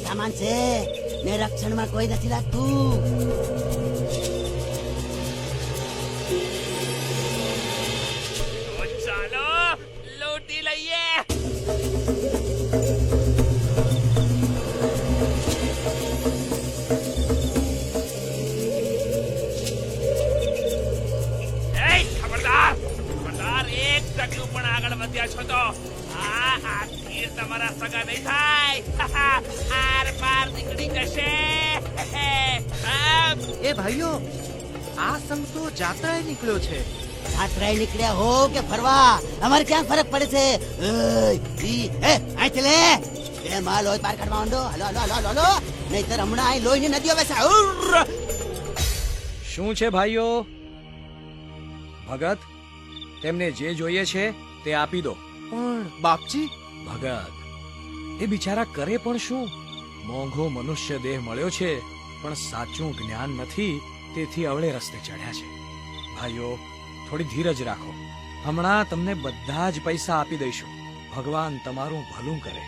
સામાન છે ને રક્ષણમાં કોઈ નથી લાગતું આગળ છો તો આ આ તીર તમારા સગા નહીં થાય. આર પાર નીકળી જશે. એ ભાઈઓ આ સંઘ તો જાત્રાએ નીકળ્યો છે. જાત્રાએ નીકળ્યા હો કે ફરવા? અમારે ક્યાં ફરક પડે છે? એ અહીં ચલે એ માં લોહી પાર કાઢવા માંડો. Hello hello hello hello, hello નહીતર હમણાં અહીં લોહીની નદીઓ બેસે શું છે ભાઈઓ? ભગત તેમને જે જોઈએ છે તે આપી દો. પણ બાપજી? ભગત એ બિચારા કરે પણ શું? મોંઘો મનુષ્ય દેહ મળ્યો છે પણ સાચું જ્ઞાન નથી તેથી અવળે રસ્તે ચડ્યા છે. ભાઈઓ થોડી ધીરજ રાખો. હમણાં તમને બધા જ પૈસા આપી દઈશું. ભગવાન તમારું ભલું કરે.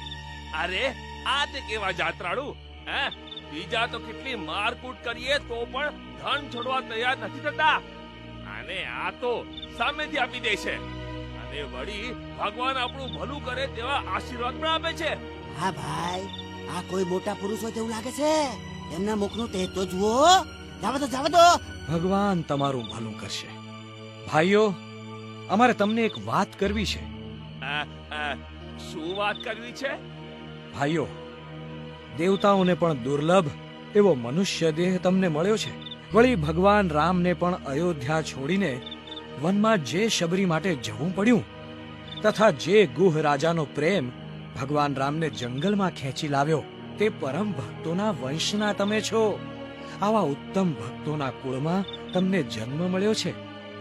અરે આ તે કેવા જાત્રાળુ? હે? બીજા તો કેટલી મારકૂટ કરીએ તો પણ ધન છોડવા તૈયાર નથી થતા. અને આ તો સામેથી આપી દે છે. અને વળી ભગવાન આપણું ભલું કરે તેવા આશીર્વાદ પણ આપે છે. હા ભાઈ આ કોઈ મોટા પુરુષ હોય તેવું લાગે છે? એમના મુખનું તે તો જુઓ. જાવ તો જાવ તો. ભગવાન તમારું ભલું કરશે. ભાઈઓ અમારે તમને એક વાત કરવી છે. શું વાત કરવી છે? ભાઈઓ દેવતાઓને પણ દુર્લભ એવો મનુષ્ય દેહ તમને મળ્યો છે. વળી ભગવાન રામને પણ અયોધ્યા છોડીને વનમાં જે શબરી માટે જવું પડ્યું તથા જે ગુહ રાજાનો પ્રેમ ભગવાન રામને જંગલમાં ખેંચી લાવ્યો તે પરમ ભક્તોના વંશના તમે છો. આવા ઉત્તમ ભક્તોના કુળમાં તમને જન્મ મળ્યો છે.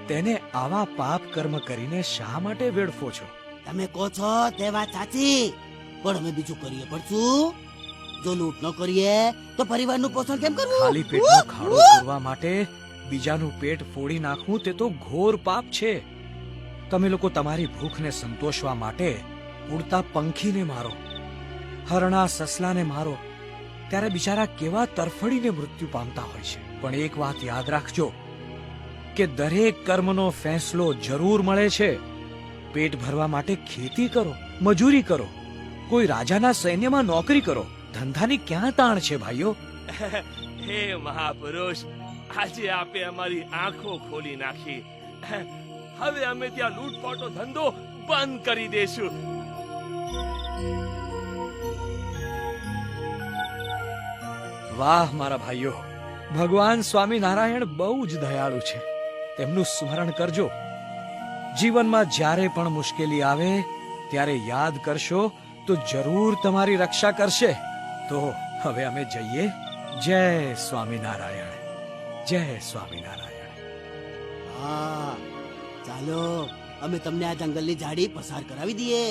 તેને આવા પાપ કર્મ કરીને શા માટે વેડફો છો? તમે કહો છો તે વાત સાચી પણ અમે બીજું કરીએ પડશું જો લૂંટ ન કરીએ તો પરિવારનું પોષણ કેમ કરવું? ખાલી પેટનું ખાડું કરવા માટે બીજાનું પેટ ફોડી નાખવું તે તો ઘોર પાપ છે. તમે લોકો તમારી ભૂખને સંતોષવા માટે ઉડતા પંખીને મારો, હરણા સસલાને મારો, ત્યારે બિચારા કેવા તરફડીને મૃત્યુ પામતા હોય છે. પણ એક વાત યાદ રાખજો કે દરેક કર્મનો ફેંસલો જરૂર મળે છે. પેટ ભરવા માટે ખેતી કરો, મજૂરી કરો, કોઈ રાજાના સૈન્યમાં નોકરી કરો. ધંધાની ક્યાં તાણ છે ભાઈઓ? હે મહાપુરુષ આજે આપે અમારી આંખો ખોલી નાખી. હવે અમે ત્યાં લૂંટફાટો ધંધો બંધ કરી દેશું. વાહ, મારા ભાઈઓ. ભગવાન સ્વામિનારાયણ બહુ જ દયાળુ છે. તેમનું સ્મરણ કરજો. જીવનમાં જ્યારે પણ મુશ્કેલી આવે, ત્યારે યાદ કરશો તો જરૂર તમારી રક્ષા કરશે. તો હવે અમે જઈએ. જય સ્વામિનારાયણ. જય સ્વામિનારાયણ. હા ચાલો અમે તમને આ જંગલની ઝાડી પસાર કરાવી દઈએ.